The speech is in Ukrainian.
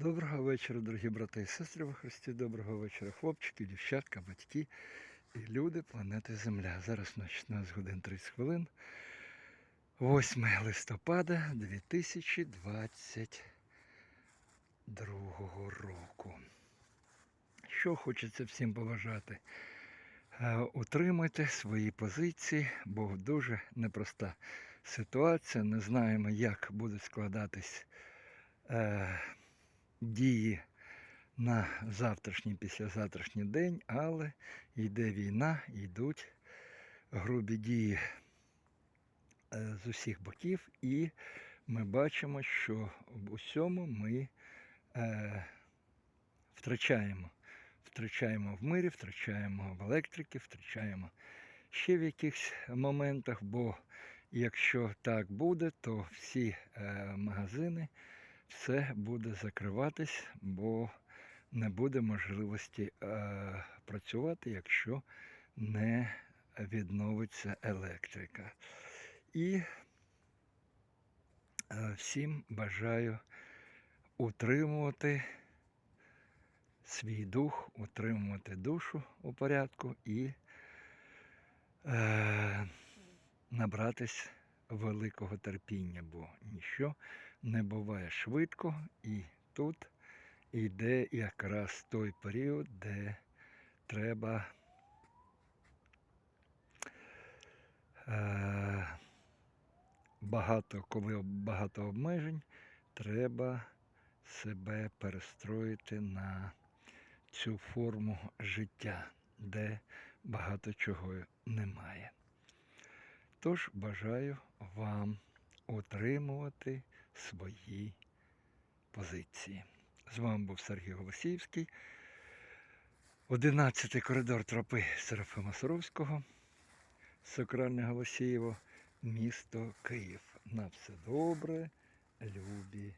Доброго вечора, дорогі брати і сестри во Христі. Доброго вечора, хлопчики, дівчатка, батьки і люди планети Земля. Зараз на 16 годин 30 хвилин. 8 листопада 2022 року. Що хочеться всім побажати? Е, Утримуйте свої позиції, бо дуже непроста ситуація. Не знаємо, як будуть складатись е, дії на завтрашній, післязавтрашній день, але йде війна, йдуть грубі дії е, з усіх боків, і ми бачимо, що в усьому ми е, втрачаємо. Втрачаємо в мирі, втрачаємо в електриці, втрачаємо ще в якихось моментах, бо якщо так буде, то всі е, магазини все буде закриватись, бо не буде можливості е, працювати, якщо не відновиться електрика. І е, всім бажаю утримувати свій дух, утримувати душу у порядку і е, набратись великого терпіння, бо ніщо не буває швидко, і тут йде якраз той період, де треба е, багато, коли багато обмежень, треба себе перестроїти на цю форму життя, де багато чого немає. Тож бажаю вам утримувати свої позиції. З вами був Сергій Голосіївський, 11 коридор тропи Серафима Саровського, Сокральне Голосієво, місто Київ. На все добре, любі